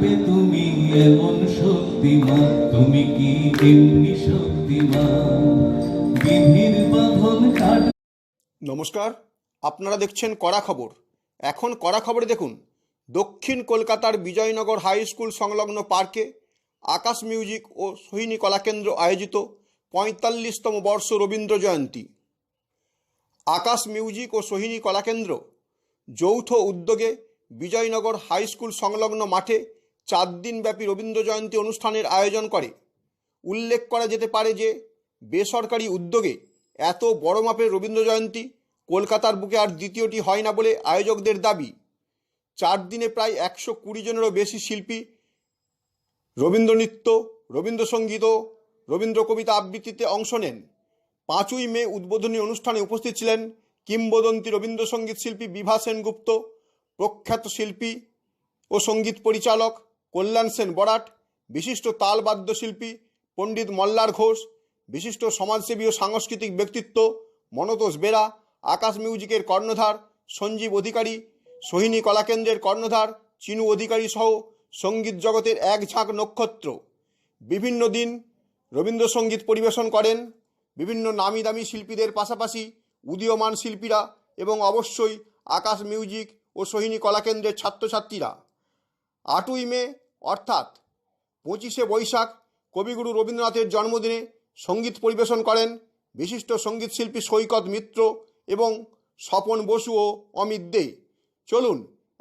কাটবে তুমি এমন শক্তিমান। তুমি কি এমনি শক্তিমান? বিধির বাঁধন কাট নমস্কার, আপনারা দেখছেন কড়া খবর। এখন কড়া খবরে দেখুন, দক্ষিণ কলকাতার বিজয়নগর হাই স্কুল সংলগ্ন পার্কে আকাশ মিউজিক ও সোহিনী কলাকেন্দ্র আয়োজিত পঁয়তাল্লিশতম বর্ষ রবীন্দ্র জয়ন্তী। আকাশ মিউজিক ও সোহিনী কলাকেন্দ্র যৌথ উদ্যোগে বিজয়নগর হাই স্কুল সংলগ্ন মাঠে চার দিনব্যাপী রবীন্দ্র জয়ন্তী অনুষ্ঠানের আয়োজন করে। উল্লেখ করা যেতে পারে যে, বেসরকারি উদ্যোগে এত বড় মাপের রবীন্দ্র জয়ন্তী কলকাতার বুকে আর দ্বিতীয়টি হয় না বলে আয়োজকদের দাবি। চার দিনে প্রায় একশো কুড়ি জনেরও বেশি শিল্পী রবীন্দ্রনৃত্য, রবীন্দ্রসঙ্গীত রবীন্দ্র কবিতা আবৃত্তিতে অংশ নেন। পাঁচই মে উদ্বোধনী অনুষ্ঠানে উপস্থিত ছিলেন কিংবদন্তি রবীন্দ্রসঙ্গীত শিল্পী বিভা সেনগুপ্ত, প্রখ্যাত শিল্পী ও সংগীত পরিচালক কল্যাণ সেন বরাট, বিশিষ্ট তালবাদ্যশিল্পী পণ্ডিত মল্লার ঘোষ, বিশিষ্ট সমাজসেবী ও সাংস্কৃতিক ব্যক্তিত্ব মনতোষ বেরা, আকাশ মিউজিকের কর্ণধার সঞ্জীব অধিকারী, সোহিনী কলাকেন্দ্রের কর্ণধার চিনু অধিকারী সহ সংগীত জগতের এক ঝাঁক নক্ষত্র। বিভিন্ন দিন রবীন্দ্রসঙ্গীত পরিবেশন করেন, বিভিন্ন নামি দামি শিল্পীদের পাশাপাশি উদীয়মান শিল্পীরা এবং অবশ্যই আকাশ মিউজিক ও সোহিনী কলাকেন্দ্রের ছাত্রছাত্রীরা। আটই মে, অর্থাৎ পঁচিশে বৈশাখ কবিগুরু রবীন্দ্রনাথের জন্মদিনে সংগীত পরিবেশন করেন বিশিষ্ট সংগীত শিল্পী সৈকত মিত্র এবং স্বপন বসু ও অমিত দে। চলুন,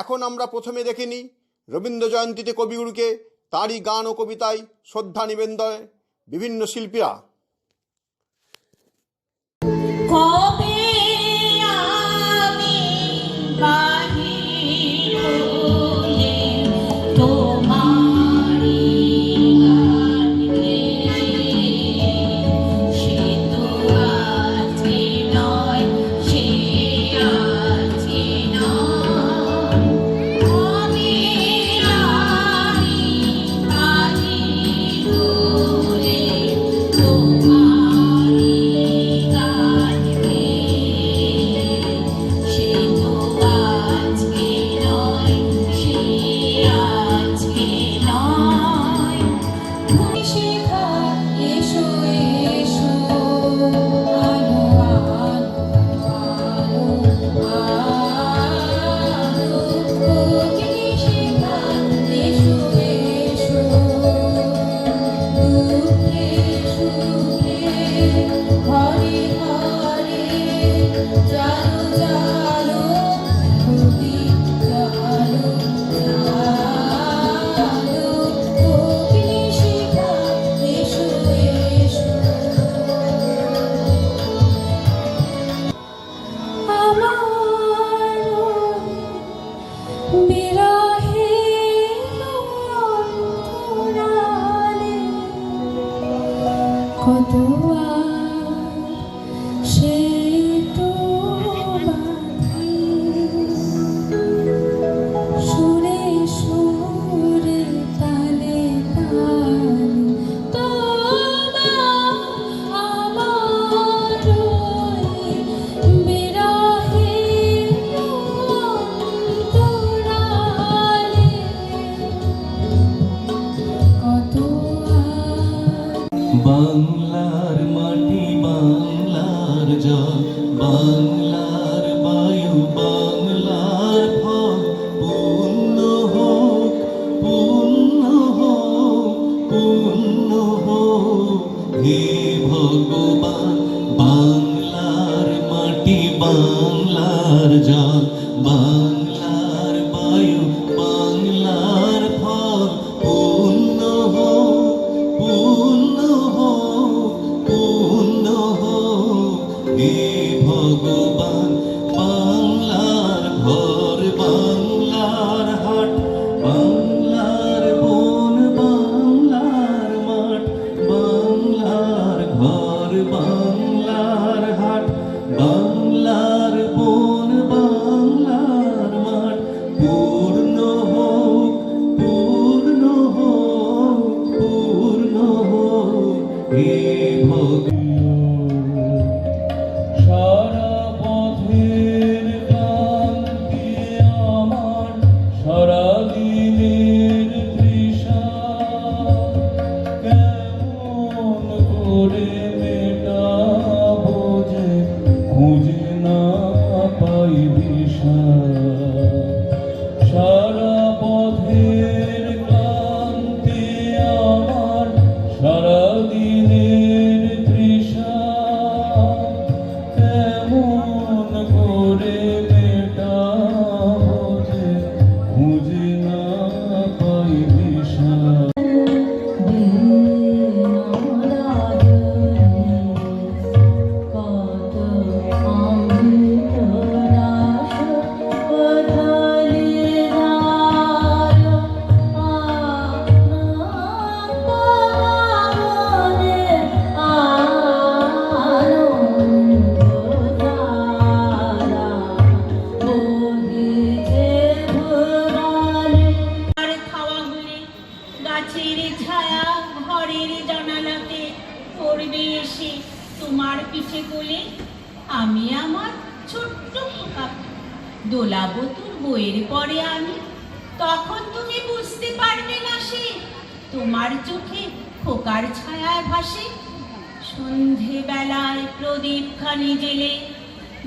এখন আমরা প্রথমে দেখে নিই রবীন্দ্র জয়ন্তীতে কবিগুরুকে তাঁরই গান ও কবিতায় শ্রদ্ধা নিবেদন বিভিন্ন শিল্পীরা। কত সে তো সুরে সুরে তালে তালে। বাংলার বায়ু, বাংলার ফল পূর্ণ হোক পূর্ণ হোক পূর্ণ হোক। হে ভগবান, বাংলার ঘর, বাংলার হাট, বাংলার বন, বাংলার মাঠ, বাংলার ঘর, বাংলার হাট, বাংলার গাছেরই ছায়া ঘরের জানালাতে পড়বে এসে তোমার পিঠে কোলে আমি আমার ছোট্ট খোকা দোলাবো তোর বইয়ের পরে আমি, তখন তুমি বুঝতে পারবে না সে তোমার চোখে খোকার ছায়ায় ভাসে। সন্ধেবেলায় প্রদীপ খানি জেলে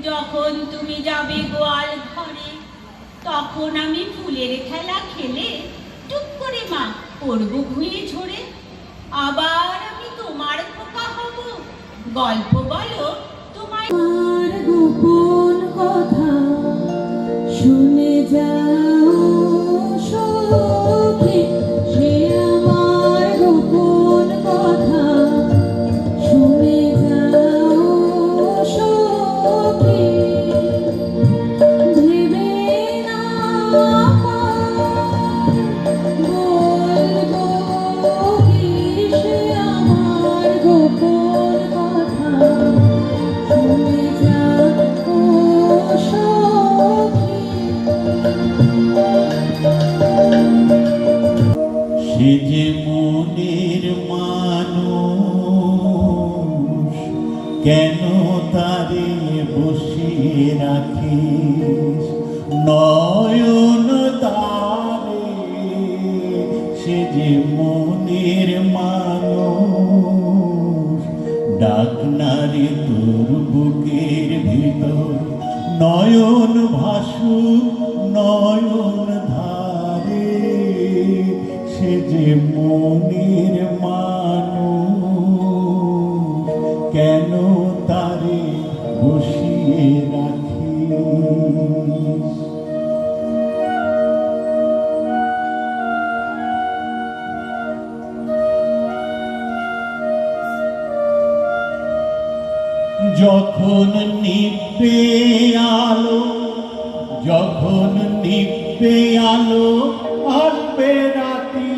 যখন তুমি যাবে গোয়াল ঘরে, তখন আমি ফুলের খেলা খেলে, টুক করে মা পড়ব ঘুরে ঝরে। আবার আমি তোমার খোকা হব। গল্প বলো, তোমার গোপন কথা শুনে যাও তারে বসিয়ে রাখিস। নয়ন তারে সে যে মনের মানুষ। ডাক না রে তোর বুকের ভিতর নয়ন ভাসু, নয়ন ধারে সে যে মনের মানুষ। কেন যখন নিবে আলো, যখন নিবে আলো আসবে রাতি,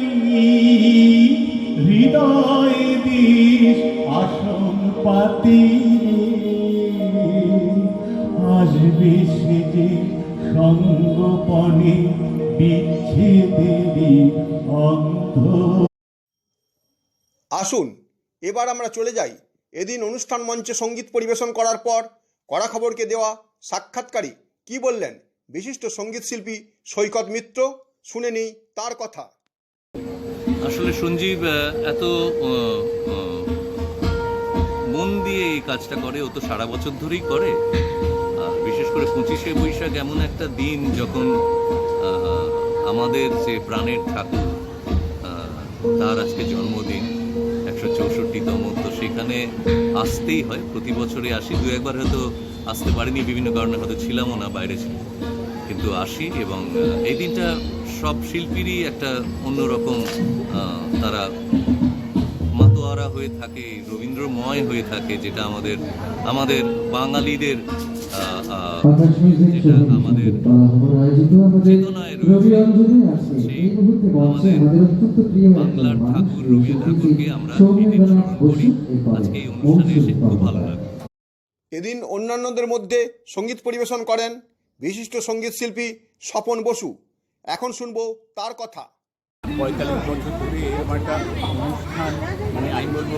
হৃদয় দিস আসন পাতি আসবে সে যে সঙ্গপনে বিচ্ছেদেরই অন্ধ। আসুন, এবার আমরা চলে যাই এদিন অনুষ্ঠান মঞ্চে সংগীত পরিবেশন করার পর কড়া খবরকে দেওয়া সাক্ষাৎকারী কি বললেন? বিশিষ্ট সংগীত শিল্পী সৈকত মিত্র, শুনে নিই তার কথা। আসলে সঞ্জীব এত মন দিয়ে এই কাজটা করে, ও তো সারা বছর ধরেই করে। বিশেষ করে পঁচিশে বৈশাখ এমন একটা দিন যখন আমাদের যে প্রাণের ঠাকুর তার আজকে জন্মদিন, একশো চৌষট্টিতম তো সেখানে আসতেই হয়। প্রতি বছরে আসি। দু একবার হয়তো আসতে পারিনি, বিভিন্ন কারণে হয়তো ছিলামও না, বাইরে ছিল কিন্তু আসি এবং এই দিনটা সব শিল্পীরই একটা অন্যরকম তারা মাতোয়ারা হয়ে থাকে, রবীন্দ্রময় হয়ে থাকে, যেটা আমাদের আমাদের বাঙালিদের আমাদের চেতনায় রয়েছে। রবি বাংলার ঠাকুর রবীন্দ্র ঠাকুরকে আমরা স্মরণ করি। আজকে এই অনুষ্ঠানে এসে খুব ভালো লাগে এদিন অন্যান্যদের মধ্যে সংগীত পরিবেশন করেন বিশিষ্ট সংগীত শিল্পী স্বপন বসু। এখন শুনব তার কথা। পঁয়তাল্লিশ বছর ধরে এরকম একটা অনুষ্ঠান মানে আমি বলব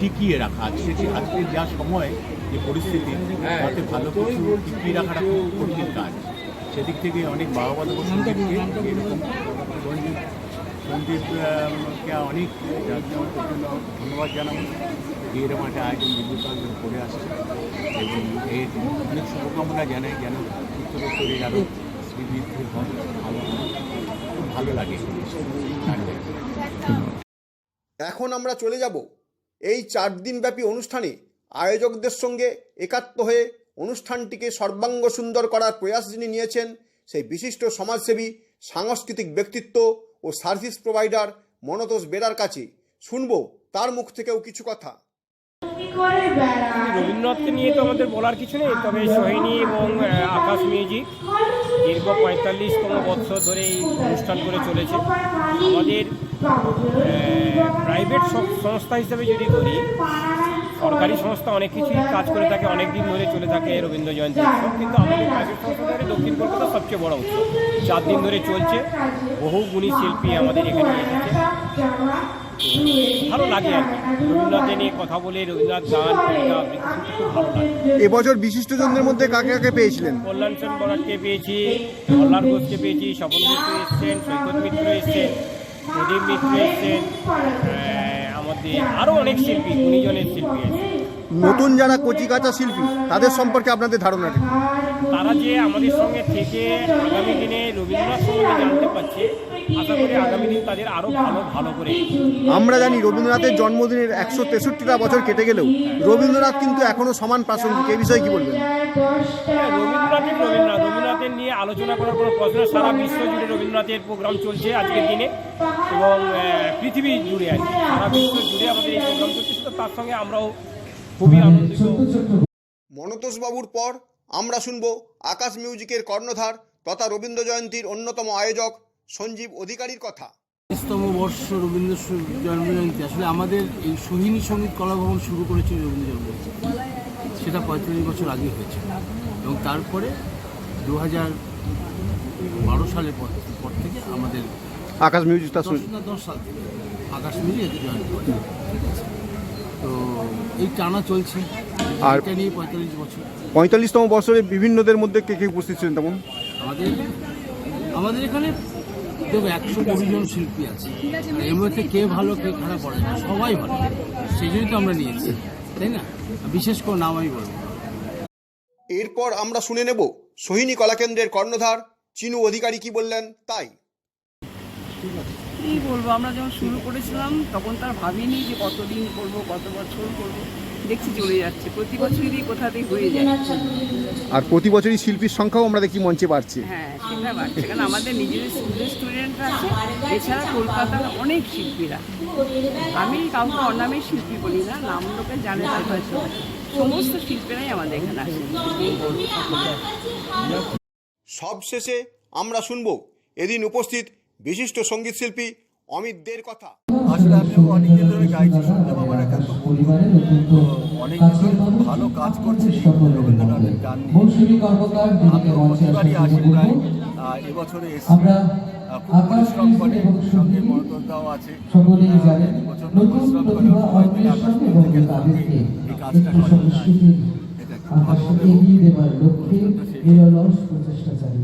টিকিয়ে রাখা আজকে আজকে যা সময় যে পরিস্থিতি তাতে ভালো কিছু টিকিয়ে রাখাটা খুব কঠিন কাজ। সেদিক থেকে অনেক বাবা দেবো এরকম অনেক জন্য ধন্যবাদ জানাব যে এরকম একটা আয়োজন দীর্ঘকাল করে আসছে। এবং এর অনেক শুভকামনা জানাই যেন উত্তরোত্তরের আরও শ্রীবৃদ্ধি হয় ভালো খুব ভালো লাগে। এখন আমরা চলে যাব এই চার দিনব্যাপী অনুষ্ঠানে। আয়োজকদের সঙ্গে একাত্ম হয়ে অনুষ্ঠানটিকে সর্বাঙ্গ সুন্দর করার প্রয়াস যিনি নিয়েছেন সেই বিশিষ্ট সমাজসেবী সাংস্কৃতিক ব্যক্তিত্ব ও সার্ভিস প্রোভাইডার মনতোষ বেরার কাছে শুনব তার মুখ থেকেও কিছু কথা। রবীন্দ্রনাথকে নিয়ে তো আমাদের বলার কিছু নেই তবে সোহিনী এবং আকাশ মিউজিক দীর্ঘ পঁয়তাল্লিশতম বছর ধরে এই অনুষ্ঠান করে চলেছে। আমাদের প্রাইভেট সংস্থা হিসেবে যদি ধরি সরকারি সংস্থা অনেক কিছুই কাজ করে থাকে অনেক দিন ধরে চলে থাকে রবীন্দ্র জয়ন্তী উৎসব। কিন্তু আমাদের প্রাইভেট সংস্থা ধরে দক্ষিণ কলকাতা সবচেয়ে বড় উৎসব। চার দিন ধরে চলছে বহু গুণী শিল্পী আমাদের এখানে এসেছে। ভালো লাগে আর কি। রবীন্দ্রনাথকে নিয়ে কথা বলে রবীন্দ্রনাথ গান কবিতা খুব ভালো লাগে। এবছর বিশিষ্টজনদের মধ্যে কাকে কাকে পেয়েছিলেন? কল্যাণ সেন বরাটকে পেয়েছি মল্লার ঘোষকে পেয়েছি স্বপন মিত্র এসছেন সৈকত মিত্র এসছেন প্রদীপ মিত্র এসছেন আমাদের আরও অনেক শিল্পী গুণীজনের শিল্পী আছে। নতুন যারা কচিকাঁচা শিল্পী তাদের সম্পর্কে আপনাদের ধারণা কি? তারা যে আমাদের সঙ্গে থেকে আগামী দিনে রবীন্দ্রনাথ জানতে পারছে আশা করি আগামী দিন তাদের আরও ভালো ভালো করে আমরা জানি রবীন্দ্রনাথের জন্মদিনের একশো তেষট্টিটা বছর কেটে গেলেও রবীন্দ্রনাথ কিন্তু এখনও সমান প্রাসঙ্গিক এই বিষয়ে কি বলবেন হ্যাঁ, রবীন্দ্রনাথের রবীন্দ্রনাথ রবীন্দ্রনাথের নিয়ে আলোচনা করার কোনো প্রশ্ন সারা বিশ্ব জুড়ে রবীন্দ্রনাথের প্রোগ্রাম চলছে আজকের দিনে এবং পৃথিবী জুড়ে আর কি। সারা বিশ্ব জুড়ে আমাদের এই প্রোগ্রাম চলছে তার সঙ্গে আমরাও খুবই আনন্দিত। ছোট্ট ছোট্ট মনতোষ বাবুর পর আমরা শুনব আকাশ মিউজিকের কর্ণধার তথা রবীন্দ্র জয়ন্তীর অন্যতম আয়োজক সঞ্জীব অধিকারীর কথা। তেইশতম বর্ষ রবীন্দ্র জন্মজয়ন্তী। আসলে আমাদের এই সোহিনী সংগীত কলাভবন শুরু করেছিল রবীন্দ্র জন্মজয়ন্তী সেটা পঁয়তাল্লিশ বছর আগে হয়েছে। এবং তারপরে দু হাজার বারো সালের পর পর থেকে আমাদের আকাশ মিউজিকটা দশ সাল থেকে আকাশ এতে জয়েন করে ঠিক আছে? তো এই টানা চলছে। আর- এটা নিয়ে পঁয়তাল্লিশ বছর। পঁয়তাল্লিশতম বছরে বিভিন্নদের মধ্যে কে কে উপস্থিত ছিলেন তেমন? আমাদের আমাদের এখানে দেখো একশো কুড়ি জন শিল্পী আছে। এর মধ্যে কে ভালো কে খারাপ পড়ে না। সবাই ভালো। সেই জন্যই তো আমরা নিয়েছি তাই না? বিশেষ করে নাম আমি বলব এরপর আমরা শুনে নেব সোহিনী কলাকেন্দ্রের কর্ণধার চিনু অধিকারী কি বললেন তাই। কী বলব? আমরা যখন শুরু করেছিলাম তখন তার ভাবিনি যে কতদিন করব কত বছর করব। দেখছি চলে যাচ্ছে। প্রতি বছরই কোথাতেই হয়ে যায়। আর প্রতি বছরই শিল্পীর সংখ্যাও আমরা দেখি মঞ্চে বাড়ছে। হ্যাঁ সেটা বাড়ছে। কারণ আমাদের নিজেদের স্কুলের স্টুডেন্টরা আছে এছাড়া কলকাতার অনেক শিল্পীরা। আমি কাউকে অনামের শিল্পী বলি না নাম লোকে জানে না হয়তো সমস্ত শিল্পীরাই আমাদের এখানে আসে। সবশেষে আমরা শুনব এদিন উপস্থিত বিশিষ্ট সংগীত শিল্পী অমিত দের কথা। আসলে আমি অনেকদিন ধরে গাইছি শুনলাম আমার অনেকদিন ধরে খুব ভালো কাজ করছে রবীন্দ্রনাথের গান নিয়ে। আমি প্রতিবারই আসি প্রায় এবছরে এসেছি। খুব পরিশ্রম করে সঙ্গে আছে। পরিশ্রম করে আকাশ এই কাজটা করে এটা খুব ভালো প্রচেষ্টা চালিয়ে